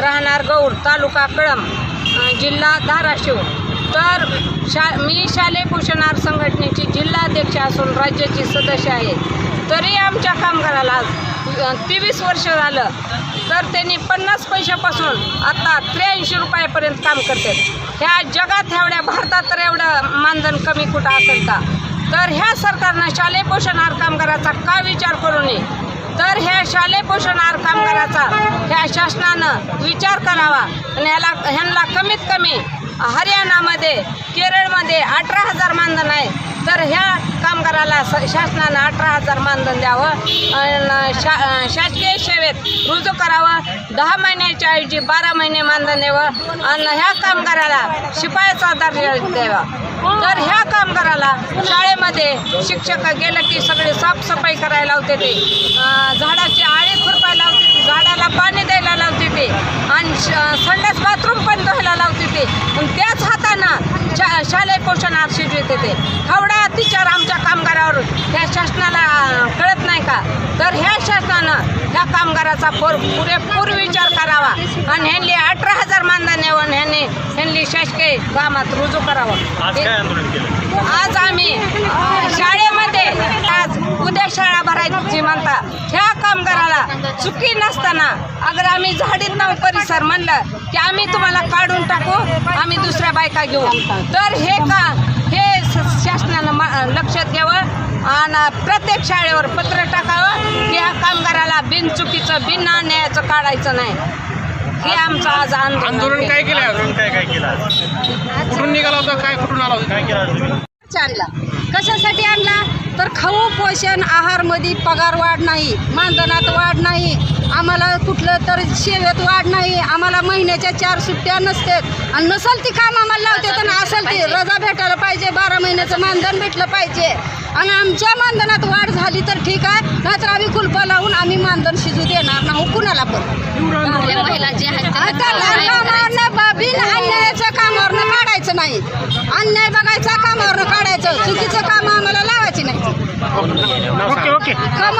राहणार गौड तालुका कळम जिल्हा धाराशिव. तर शा मी शालेय पोषणार संघटनेची जिल्हाध्यक्ष असून राज्याची सदस्य आहे तरी आमच्या कामगाराला तेवीस वर्ष झालं. तर त्यांनी पन्नास पैशापासून आता त्र्याऐंशी रुपयापर्यंत काम करतात. ह्या जगात एवढ्या भारतात तर एवढं मानधन कमी कुठं असेल का? तर ह्या सरकारनं शालेय पोषणार कामगाराचा का विचार करू नये? तर ह्या शालेय पोषणार कामगाराचा ह्या शासनानं विचार करावा. आणि ह्याला ह्यांना कमीत कमी हरियाणामध्ये केरळमध्ये अठरा हजार मानधन आहे. तर ह्या कामगाराला स शासनानं अठरा हजार मानधन द्यावं. शा शासकीय सेवेत रुजू करावं. दहा महिन्याच्या ऐवजी बारा महिने मानधन द्यावं. आणि ह्या कामगाराला शिपायाचा दर्जा द्यावा. तर ह्या कामगाराला शाळेमध्ये शिक्षक गेलं की सगळे साफसफाई करायला लावते ते. झाडाची आळी खुरपायला लावते ते झाडाला पाणी द्यायला लावते ते. आणि संडास बाथरूम पण धुवायला लावते ते. शा शालेय पोषणाहार शिजवते ते एवढा अत्याचार आमच्या कामगारावर. ह्या शासनाला कळत नाही का? तर ह्या शासनानं ह्या कामगाराचा पुर पुरेपूर विचार करावा. आणि ह्यांनी अठरा हजार मानधन द्यावं आणि ह्यांनी ह्यांनी शासकीय कामात रुजू करावं. आज आम्ही शाळेमध्ये आज उद्या शाळा भरायची म्हणता. ह्या कामगाराला चुकी नसताना अगर आम्ही झाडीत नाव परिसर म्हणलं की आम्ही तुम्हाला काढून टाकू आम्ही दुसऱ्या बायका घेऊ. तर हे का हे शासनानं लक्षात घ्यावं आणि प्रत्येक शाळेवर पत्र टाकावं की ह्या कामगाराला बिनचुकीचं बिन अन्यायाचं काढायचं नाही. हे आमचं आज आंदोलन. काय केलं? आंदोलन काय काय केलं? आज कुठून निघाला होता? काय कुठून आला होता? काय केलं तुम्ही आणला? कशासाठी आणला? तर खाऊ पोषण आहारमध्ये पगार वाढ नाही मानधनात वाढ नाही आम्हाला कुठलं तर सेवेत वाढ नाही आम्हाला महिन्याच्या चार सुट्ट्या नसतात. आणि नसल ती काम आम्हाला लावतात आणि असेल ती रजा भेटायला पाहिजे बारा महिन्याचं मानधन भेटलं पाहिजे. आणि आमच्या मानधनात वाढ झाली तर ठीक आहे नाहीतर आम्ही कुलपा लावून आम्ही मानधन शिजू देणार नाही कुणाला पण. आता लहान कामावरनं बिन अन्यायाच्या कामावरनं काढायचं नाही. अन्याय चुकीचं काम आम्हाला लावायची नाही.